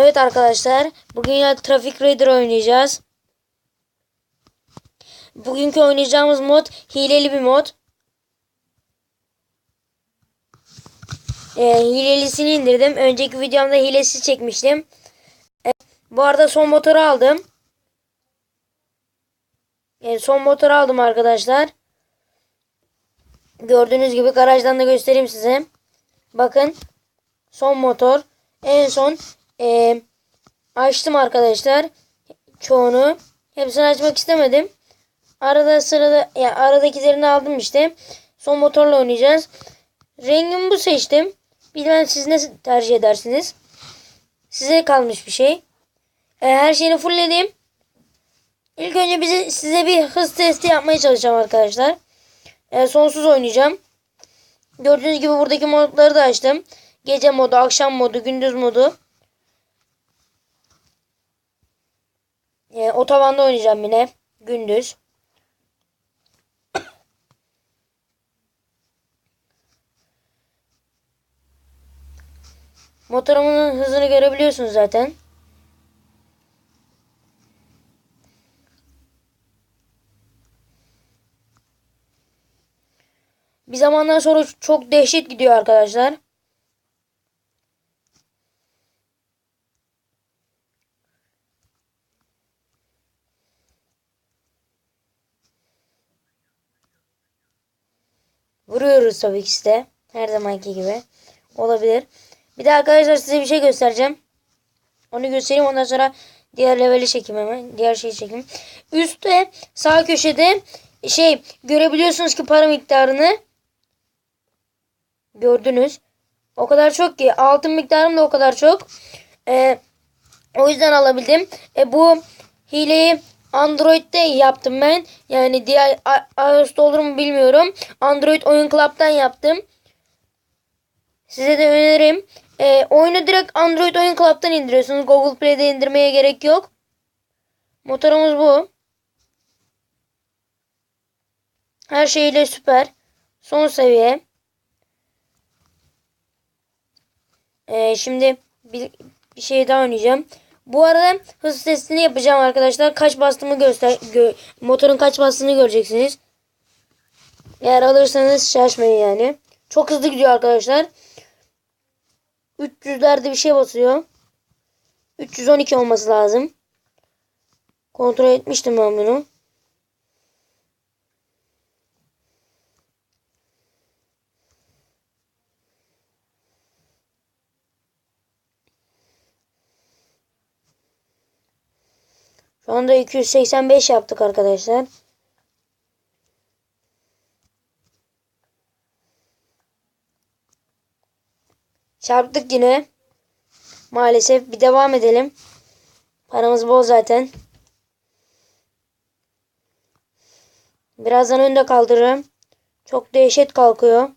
Evet arkadaşlar. Bugün ya Traffic Raider oynayacağız. Bugünkü oynayacağımız mod hileli bir mod. Ee, hilelisini indirdim. Önceki videomda hilesi çekmiştim. Ee, bu arada son motoru aldım. Ee, son motoru aldım arkadaşlar. Gördüğünüz gibi garajdan da göstereyim size. Bakın. Son motor. En son e, açtım arkadaşlar. Çoğunu. Hepsini açmak istemedim. Arada sırada ya aradakilerini aldım işte. Son motorla oynayacağız. Rengimi bu seçtim. Bilmem siz ne tercih edersiniz. Size kalmış bir şey. E, her şeyini fullledim. İlk önce bize, size bir hız testi yapmaya çalışacağım arkadaşlar. E, sonsuz oynayacağım. Gördüğünüz gibi buradaki modları da açtım. Gece modu, akşam modu, gündüz modu. E, otobanda oynayacağım yine. Gündüz. Motorumun hızını görebiliyorsunuz zaten. Bir zamandan sonra çok dehşet gidiyor arkadaşlar. Vuruyoruz tabii ki de. Her zamanki gibi. Olabilir. Bir de arkadaşlar size bir şey göstereceğim. Onu göstereyim ondan sonra diğer leveli çekeyim hemen. Diğer şeyi çekeyim. Üstte sağ köşede şey görebiliyorsunuz ki para miktarını. Gördünüz. O kadar çok ki. Altın miktarım da o kadar çok. Ee, o yüzden alabildim. E, bu hileyi Android'de yaptım ben. Yani diğer iOS'ta olur mu bilmiyorum. Android Oyun Club'dan yaptım. Size de öneririm. E, oyunu direkt Android Oyun Club'dan indiriyorsunuz. Google Play'de indirmeye gerek yok. Motorumuz bu. Her şeyle süper. Son seviye. Ee, şimdi bir, bir şey daha oynayacağım. Bu arada hız testini yapacağım arkadaşlar. Kaç bastığımı göster gö motorun kaç bastığını göreceksiniz. Eğer alırsanız şaşmayın yani. Çok hızlı gidiyor arkadaşlar. 300'lerde bir şey basıyor. 312 olması lazım. Kontrol etmiştim ben bunu. Şu anda 285 yaptık arkadaşlar. Çarptık yine. Maalesef bir devam edelim. Paramız bol zaten. Birazdan önde kaldırırım. Çok dehşet kalkıyor.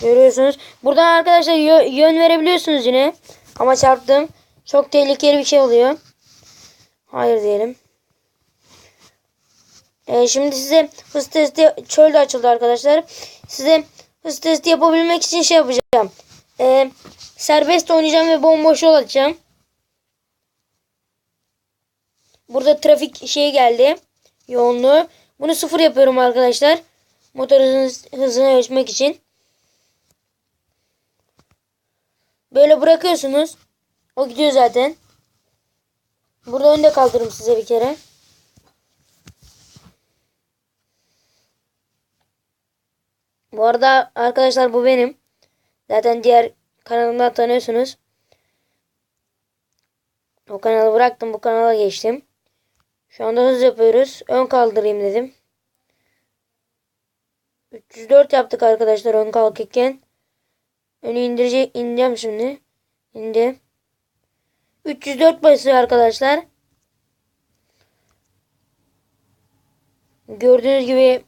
Görüyorsunuz. Buradan arkadaşlar yön verebiliyorsunuz yine. Ama çarptım. Çok tehlikeli bir şey oluyor. Hayır diyelim. Ee, şimdi size hız testi çölde açıldı arkadaşlar. Size hız testi yapabilmek için şey yapacağım. Ee, serbest oynayacağım ve bomboş yol açacağım. Burada trafik şey geldi. Yoğunluğu. Bunu sıfır yapıyorum arkadaşlar. Motorun hızını ölçmek için. Böyle bırakıyorsunuz. O gidiyor zaten. Burada önde kaldırırım size bir kere. Bu arada arkadaşlar bu benim. Zaten diğer kanalımdan tanıyorsunuz. O kanalı bıraktım. Bu kanala geçtim. Şu anda hız yapıyoruz. Ön kaldırayım dedim. 304 yaptık arkadaşlar ön kalkırken. Önü indirecek ineceğim şimdi. İndi. 304 basıyor arkadaşlar. Gördüğünüz gibi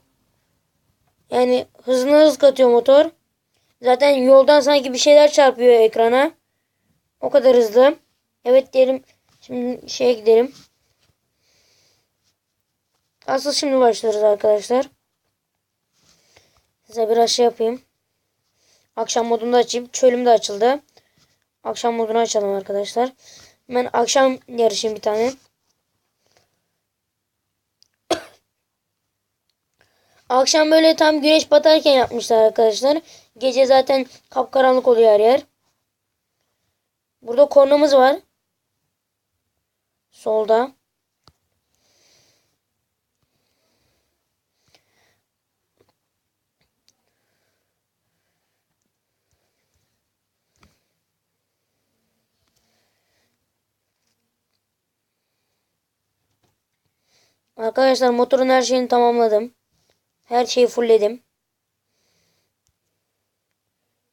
yani hızına hız katıyor motor. Zaten yoldan sanki bir şeyler çarpıyor ekrana. O kadar hızlı. Evet diyelim. Şimdi şeye gidelim. Asıl şimdi başlarız arkadaşlar. Size biraz şey yapayım. Akşam modunda açayım. Çölüm de açıldı. Akşam modunu açalım arkadaşlar. Hemen akşam yarışayım bir tane. Akşam böyle tam güneş batarken yapmışlar arkadaşlar. Gece zaten kapkaranlık oluyor her yer. Burada kornamız var. Solda. Arkadaşlar motorun her şeyini tamamladım. Her şeyi fullledim.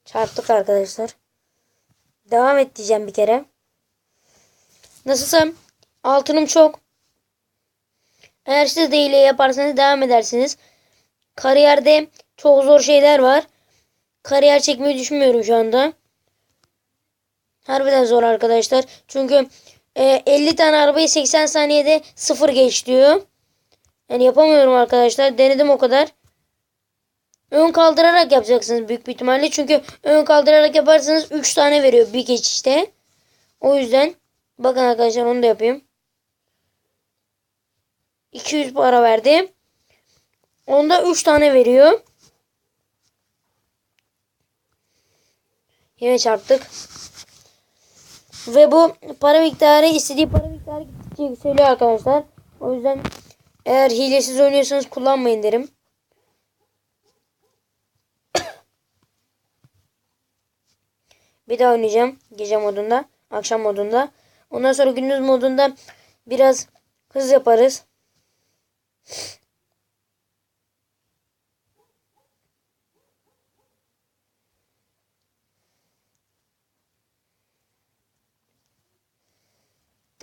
Çarptık arkadaşlar. Devam et diyeceğim bir kere. Nasılsam altınım çok. Eğer siz de hile yaparsanız devam edersiniz. Kariyerde çok zor şeyler var. Kariyer çekmeyi düşünmüyorum şu anda. Harbiden zor arkadaşlar. Çünkü e, 50 tane arabayı 80 saniyede sıfır geç diyor. Yani yapamıyorum arkadaşlar. Denedim o kadar. Ön kaldırarak yapacaksınız büyük bir ihtimalle. Çünkü ön kaldırarak yaparsanız 3 tane veriyor bir geçişte. O yüzden bakın arkadaşlar onu da yapayım. 200 para verdi. Onda 3 tane veriyor. Yine çarptık. Ve bu para miktarı istediği para miktarı gittikçe yükseliyor arkadaşlar. O yüzden eğer hilesiz oynuyorsanız kullanmayın derim. Bir daha oynayacağım. Gece modunda. Akşam modunda. Ondan sonra gündüz modunda biraz hız yaparız.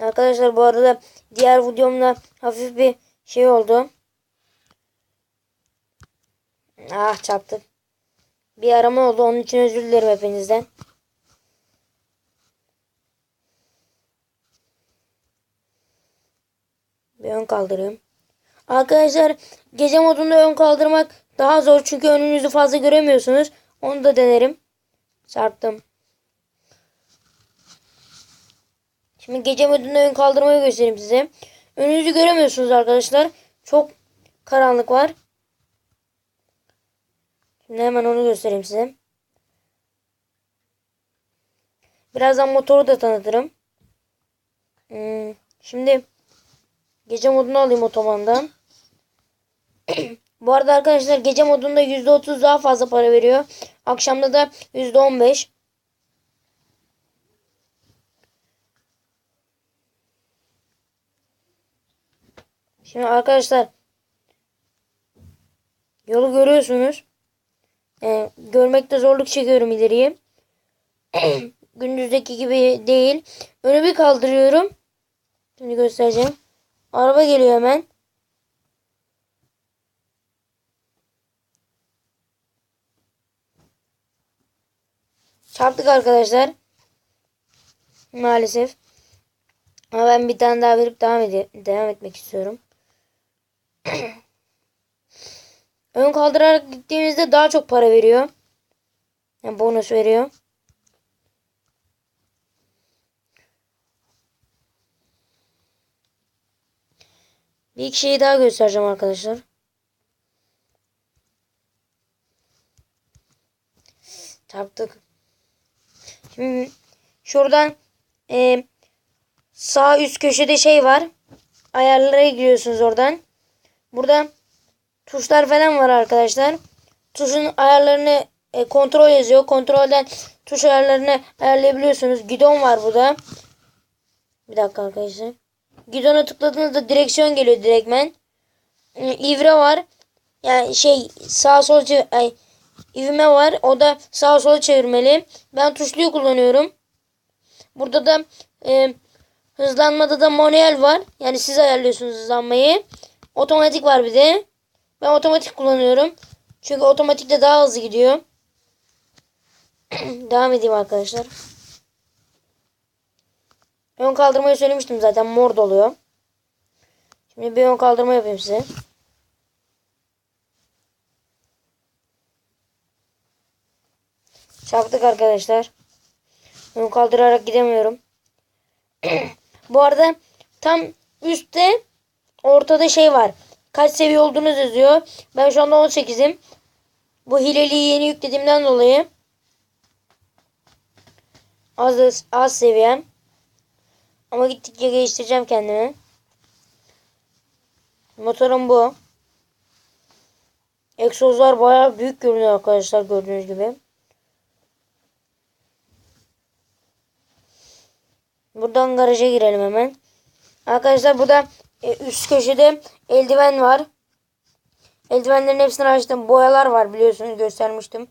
Arkadaşlar bu arada diğer videomda hafif bir şey oldu. Ah çarptık. Bir arama oldu. Onun için özür dilerim hepinizden. Bir ön kaldırayım. Arkadaşlar gece modunda ön kaldırmak daha zor. Çünkü önünüzü fazla göremiyorsunuz. Onu da denerim. Çarptım. Şimdi gece modunda ön kaldırmayı göstereyim size. Önünüzü göremiyorsunuz arkadaşlar. Çok karanlık var. Şimdi hemen onu göstereyim size. Birazdan motoru da tanıtırım. Hmm, şimdi gece modunu alayım otomandan. Bu arada arkadaşlar gece modunda %30 daha fazla para veriyor. Akşamda da %15. Şimdi arkadaşlar yolu görüyorsunuz. Ee, görmekte zorluk çekiyorum ileriye. Gündüzdeki gibi değil. Önü bir kaldırıyorum. Şimdi göstereceğim. Araba geliyor hemen. Çarptık arkadaşlar. Maalesef. Ama ben bir tane daha verip devam, ede devam etmek istiyorum. Ön kaldırarak gittiğimizde daha çok para veriyor. Yani bonus veriyor. Bir iki şeyi daha göstereceğim arkadaşlar. Çarptık. Şimdi şuradan e, sağ üst köşede şey var. Ayarlara giriyorsunuz oradan. Burada tuşlar falan var arkadaşlar. Tuşun ayarlarını e, kontrol yazıyor. Kontrolden tuş ayarlarını ayarlayabiliyorsunuz. Gidon var burada. Bir dakika arkadaşlar. Gidona tıkladığınızda direksiyon geliyor direktmen. İvre var. Yani şey sağ sol ay, ivme var. O da sağ sola çevirmeli. Ben tuşluyu kullanıyorum. Burada da e, hızlanmada da manuel var. Yani siz ayarlıyorsunuz hızlanmayı. Otomatik var bir de. Ben otomatik kullanıyorum. Çünkü otomatikte daha hızlı gidiyor. Devam edeyim arkadaşlar. Ön kaldırmayı söylemiştim zaten. Mor doluyor. Şimdi bir ön kaldırma yapayım size. Çarptık arkadaşlar. Ön kaldırarak gidemiyorum. Bu arada tam üstte ortada şey var. Kaç seviye olduğunuz yazıyor. Ben şu anda 18'im. Bu hileliği yeni yüklediğimden dolayı az az seviyem. Ama gittikçe geliştireceğim kendimi. Motorum bu. Egzozlar bayağı büyük görünüyor arkadaşlar gördüğünüz gibi. Buradan garaja girelim hemen. Arkadaşlar burada e, üst köşede eldiven var. Eldivenlerin hepsini açtım. Boyalar var biliyorsunuz göstermiştim.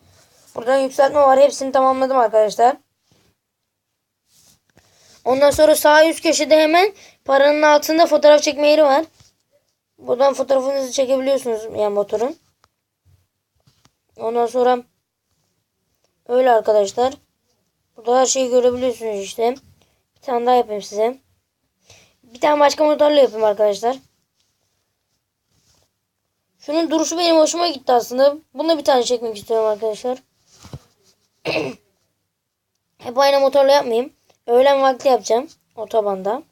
Buradan yükseltme var. Hepsini tamamladım arkadaşlar. Ondan sonra sağ üst köşede hemen paranın altında fotoğraf çekme yeri var. Buradan fotoğrafınızı çekebiliyorsunuz yani motorun. Ondan sonra öyle arkadaşlar. Burada her şeyi görebiliyorsunuz işte. Bir tane daha yapayım size. Bir tane başka motorla yapayım arkadaşlar. Şunun duruşu benim hoşuma gitti aslında. Bunu bir tane çekmek istiyorum arkadaşlar. Hep aynı motorla yapmayayım. Öğlen vakti yapacağım. Otobanda.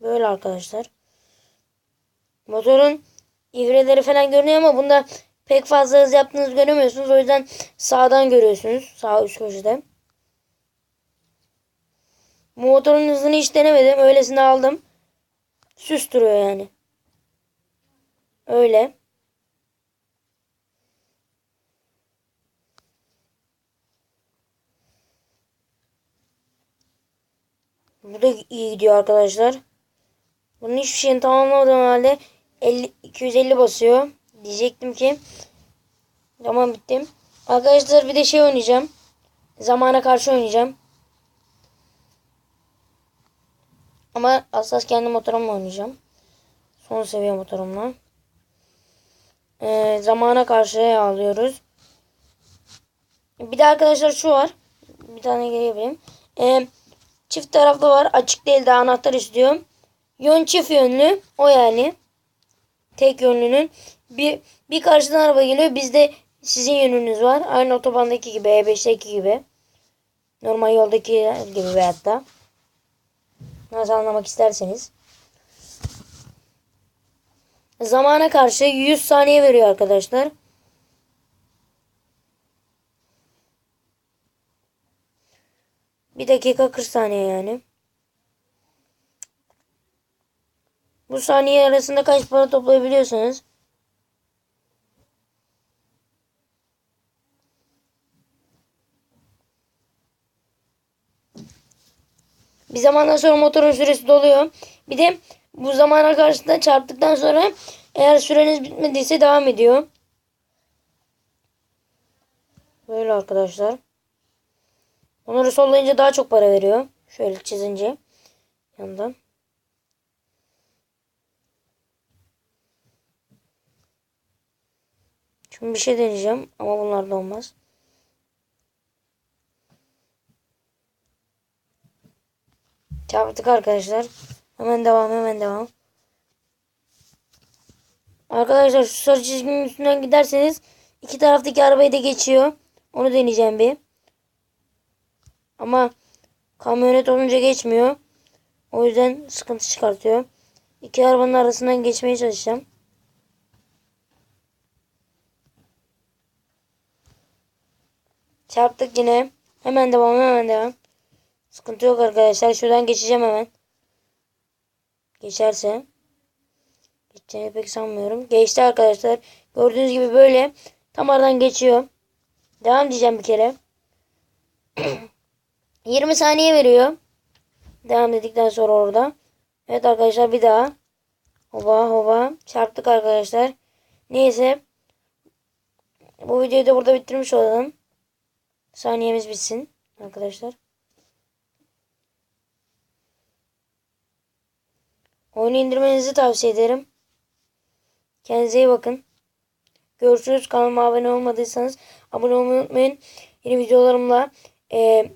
Böyle arkadaşlar. Motorun ivreleri falan görünüyor ama bunda pek fazla hız yaptığınızı göremiyorsunuz. O yüzden sağdan görüyorsunuz. Sağ üst köşede. Motorun hızını hiç denemedim. Öylesine aldım. Süs duruyor yani. Öyle. Bu da iyi gidiyor arkadaşlar. Bunun hiçbir şeyini tamamlamadığım halde 50, 250 basıyor. Diyecektim ki tamam bittim. Arkadaşlar bir de şey oynayacağım. Zamana karşı oynayacağım. Ama asas kendi motorumla oynayacağım. Son seviye motorumla. Ee, zamana karşı alıyoruz. Bir de arkadaşlar şu var. Bir tane geri yapayım. Ee, çift taraflı var. Açık değil de anahtar istiyorum. Yön çift yönlü. O yani. Tek yönlünün. Bir, bir karşıdan araba geliyor. Bizde sizin yönünüz var. Aynı otobandaki gibi. E5'teki gibi. Normal yoldaki gibi veyahut da. Nasıl anlamak isterseniz. Zamana karşı 100 saniye veriyor arkadaşlar. Bir dakika 40 saniye yani. Bu saniye arasında kaç para toplayabiliyorsanız Bir zamandan sonra motorun süresi doluyor. Bir de bu zamana karşısında çarptıktan sonra eğer süreniz bitmediyse devam ediyor. Böyle arkadaşlar. Onları sollayınca daha çok para veriyor. Şöyle çizince. Yandan. Şimdi bir şey deneyeceğim ama bunlar da olmaz. Çarptık arkadaşlar. Hemen devam hemen devam. Arkadaşlar şu sarı çizginin üstünden giderseniz iki taraftaki arabayı da geçiyor. Onu deneyeceğim bir. Ama kamyonet olunca geçmiyor. O yüzden sıkıntı çıkartıyor. İki arabanın arasından geçmeye çalışacağım. Çarptık yine. Hemen devam hemen devam. Sıkıntı yok arkadaşlar. Şuradan geçeceğim hemen. Geçerse. Geçeceğini pek sanmıyorum. Geçti arkadaşlar. Gördüğünüz gibi böyle tam aradan geçiyor. Devam diyeceğim bir kere. 20 saniye veriyor. Devam dedikten sonra orada. Evet arkadaşlar bir daha. Hova hova. Çarptık arkadaşlar. Neyse. Bu videoyu da burada bitirmiş olalım. Saniyemiz bitsin arkadaşlar. Oyunu indirmenizi tavsiye ederim. Kendinize iyi bakın. Görüşürüz. Kanalıma abone olmadıysanız abone olmayı unutmayın. Yeni videolarımla e,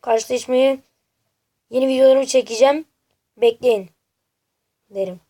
karşılaşmayı yeni videolarımı çekeceğim. Bekleyin derim.